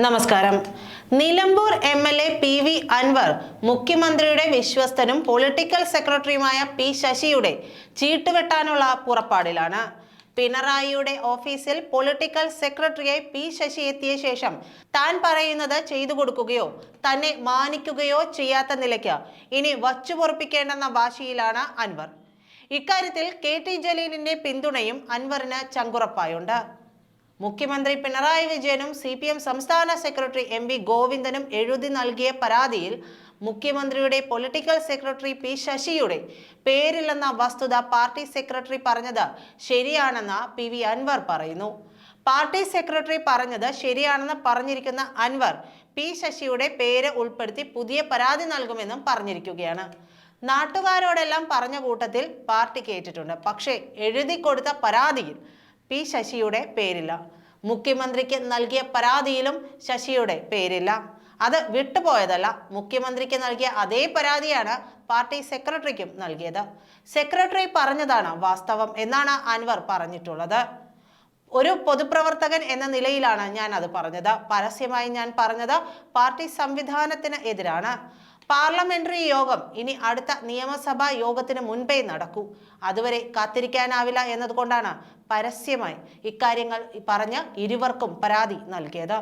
നമസ്കാരം. Nilambur M L A P V Anvar മുഖ്യമന്ത്രിയുടെ വിശ്വസ്തനും പൊളിറ്റിക്കൽ സെക്രട്ടറിയുമായ പി ശശിയുടെ ചീട്ടുവെട്ടാനുള്ള പുറപ്പാടിലാണ്. പിണറായിയുടെ ഓഫീസിൽ പൊളിറ്റിക്കൽ സെക്രട്ടറിയായി പി ശശി എത്തിയ ശേഷം താൻ പറയുന്നത് ചെയ്തു കൊടുക്കുകയോ തന്നെ മാനിക്കുകയോ ചെയ്യാത്ത നിലയ്ക്ക് ഇനി വച്ചുപൊറപ്പിക്കേണ്ടെന്ന വാശിയിലാണ് അൻവർ. ഇക്കാര്യത്തിൽ കെ ടി ജലീലിന്റെ പിന്തുണയും അൻവറിന് ചങ്കുറപ്പായുണ്ട്. മുഖ്യമന്ത്രി പിണറായി വിജയനും സി പി എം സംസ്ഥാന സെക്രട്ടറി എം വി ഗോവിന്ദനും എഴുതി നൽകിയ പരാതിയിൽ മുഖ്യമന്ത്രിയുടെ പൊളിറ്റിക്കൽ സെക്രട്ടറി പി ശശിയുടെ പേരില്ലെന്ന വസ്തുത പാർട്ടി സെക്രട്ടറി പറഞ്ഞത് ശരിയാണെന്ന് പി വി അൻവർ പറയുന്നു. പാർട്ടി സെക്രട്ടറി പറഞ്ഞത് ശരിയാണെന്ന് പറഞ്ഞിരിക്കുന്ന അൻവർ പി ശശിയുടെ പേര് ഉൾപ്പെടുത്തി പുതിയ പരാതി നൽകുമെന്നും പറഞ്ഞിരിക്കുകയാണ്. നാട്ടുകാരോടെല്ലാം പറഞ്ഞ കൂട്ടത്തിൽ പാർട്ടി കേട്ടിട്ടുണ്ട്. പക്ഷേ എഴുതി കൊടുത്ത പരാതിയിൽ പി ശശിയുടെ പേരില്ല. മുഖ്യമന്ത്രിക്ക് നൽകിയ പരാതിയിലും ശശിയുടെ പേരില്ല. അത് വിട്ടുപോയതല്ല. മുഖ്യമന്ത്രിക്ക് നൽകിയ അതേ പരാതിയാണ് പാർട്ടി സെക്രട്ടറിക്കും നൽകിയത്. സെക്രട്ടറി പറഞ്ഞതാണ് വാസ്തവം എന്നാണ് അൻവർ പറഞ്ഞിട്ടുള്ളത്. ഒരു പൊതുപ്രവർത്തകൻ എന്ന നിലയിലാണ് ഞാൻ അത് പറഞ്ഞത്. പരസ്യമായി ഞാൻ പറഞ്ഞത് പാർട്ടി സംവിധാനത്തിന് എതിരാണ്. പാർലമെന്ററി യോഗം ഇനി അടുത്ത നിയമസഭാ യോഗത്തിന് മുൻപേ നടക്കൂ. അതുവരെ കാത്തിരിക്കാനാവില്ല എന്നതുകൊണ്ടാണ് പരസ്യമായി ഇക്കാര്യങ്ങൾ പറഞ്ഞ് ഇരുവർക്കും പരാതി നൽകിയത്.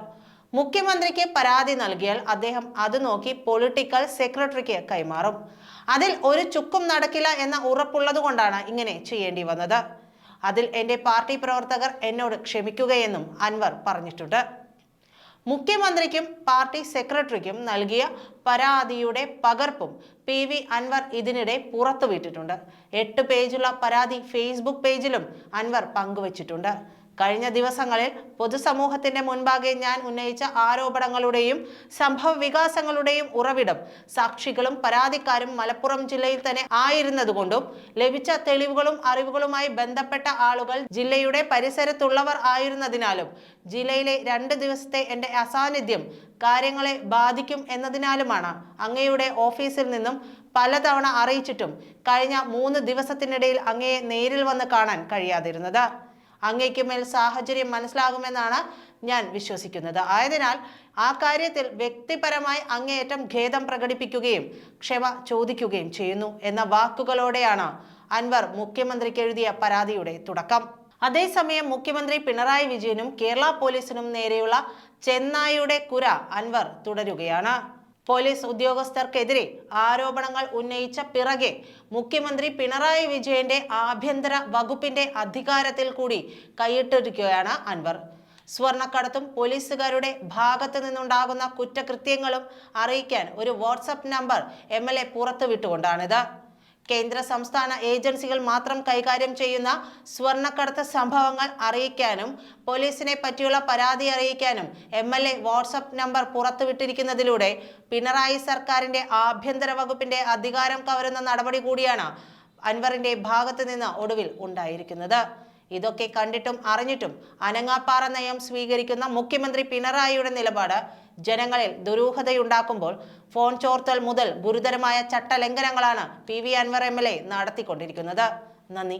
മുഖ്യമന്ത്രിക്ക് പരാതി നൽകിയാൽ അദ്ദേഹം അത് നോക്കി പൊളിറ്റിക്കൽ സെക്രട്ടറിക്ക് കൈമാറും. അതിൽ ഒരു ചുക്കും നടക്കില്ല എന്ന ഉറപ്പുള്ളതുകൊണ്ടാണ് ഇങ്ങനെ ചെയ്യേണ്ടി വന്നത്. അതിൽ എന്റെ പാർട്ടി പ്രവർത്തകർ എന്നോട് ക്ഷമിക്കുകയെന്നും അൻവർ പറഞ്ഞിട്ടുണ്ട്. മുഖ്യമന്ത്രിക്കും പാർട്ടി സെക്രട്ടറിക്കും നൽകിയ പരാതിയുടെ പകർപ്പും പി വി അൻവർ ഇതിനിടെ പുറത്തുവിട്ടിട്ടുണ്ട്. എട്ട് പേജുള്ള പരാതി ഫേസ്ബുക്ക് പേജിലും അൻവർ പങ്കുവച്ചിട്ടുണ്ട്. കഴിഞ്ഞ ദിവസങ്ങളിൽ പൊതുസമൂഹത്തിന്റെ മുൻപാകെ ഞാൻ ഉന്നയിച്ച ആരോപണങ്ങളുടെയും സംഭവ വികാസങ്ങളുടെയും ഉറവിടം സാക്ഷികളും പരാതിക്കാരും മലപ്പുറം ജില്ലയിൽ തന്നെ ആയിരുന്നതുകൊണ്ടും ലഭിച്ച തെളിവുകളും അറിവുകളുമായി ബന്ധപ്പെട്ട ആളുകൾ ജില്ലയുടെ പരിസരത്തുള്ളവർ ആയിരുന്നതിനാലും ജില്ലയിലെ രണ്ട് ദിവസത്തെ എന്റെ അസാന്നിധ്യം കാര്യങ്ങളെ ബാധിക്കും എന്നതിനാലുമാണ് അങ്ങയുടെ ഓഫീസിൽ നിന്നും പലതവണ അറിയിച്ചിട്ടും കഴിഞ്ഞ മൂന്ന് ദിവസത്തിനിടയിൽ അങ്ങയെ നേരിൽ വന്ന് കാണാൻ കഴിയാതിരുന്നത്. അങ്ങയ്ക്ക് മേൽ സാഹചര്യം മനസ്സിലാകുമെന്നാണ് ഞാൻ വിശ്വസിക്കുന്നത്. ആയതിനാൽ ആ കാര്യത്തിൽ വ്യക്തിപരമായി അങ്ങേയറ്റം ഖേദം പ്രകടിപ്പിക്കുകയും ക്ഷമ ചോദിക്കുകയും ചെയ്യുന്നു എന്ന വാക്കുകളോടെയാണ് അൻവർ മുഖ്യമന്ത്രിക്ക് എഴുതിയ പരാതിയുടെ തുടക്കം. അതേസമയം മുഖ്യമന്ത്രി പിണറായി വിജയനും കേരള പോലീസിനും നേരെയുള്ള ചെന്നായിയുടെ കുര അൻവർ തുടരുകയാണ്. പോലീസ് ഉദ്യോഗസ്ഥർക്കെതിരെ ആരോപണങ്ങൾ ഉന്നയിച്ച പിറകെ മുഖ്യമന്ത്രി പിണറായി വിജയന്റെ ആഭ്യന്തര വകുപ്പിന്റെ അധികാരത്തിൽ കൂടി കൈയിട്ടിരിക്കുകയാണ് അൻവർ. സ്വർണക്കടത്തും പോലീസുകാരുടെ ഭാഗത്ത് നിന്നുണ്ടാകുന്ന കുറ്റകൃത്യങ്ങളും അറിയിക്കാൻ ഒരു WhatsApp number M L A പുറത്തുവിട്ടുകൊണ്ടാണിത്. കേന്ദ്ര സംസ്ഥാന ഏജൻസികൾ മാത്രം കൈകാര്യം ചെയ്യുന്ന സ്വർണക്കടത്ത് സംഭവങ്ങൾ അറിയിക്കാനും പോലീസിനെ പറ്റിയുള്ള പരാതി അറിയിക്കാനും M L A WhatsApp number പുറത്തുവിട്ടിരിക്കുന്നതിലൂടെ Pinarayi സർക്കാരിന്റെ ആഭ്യന്തര വകുപ്പിന്റെ അധികാരം കവരുന്ന നടപടി കൂടിയാണ് അൻവറിന്റെ ഭാഗത്ത് നിന്ന് ഒടുവിൽ ഉണ്ടായിരിക്കുന്നത്. ഇതൊക്കെ കണ്ടിട്ടും അറിഞ്ഞിട്ടും അനങ്ങാപ്പാറ നയം സ്വീകരിക്കുന്ന മുഖ്യമന്ത്രി പിണറായിയുടെ നിലപാട് ജനങ്ങളിൽ ദുരൂഹതയുണ്ടാക്കുമ്പോൾ ഫോൺ ചോർത്തൽ മുതൽ ഗുരുതരമായ ചട്ടലംഘനങ്ങളാണ് P V Anvar M L A നടത്തിക്കൊണ്ടിരിക്കുന്നത്. നന്ദി.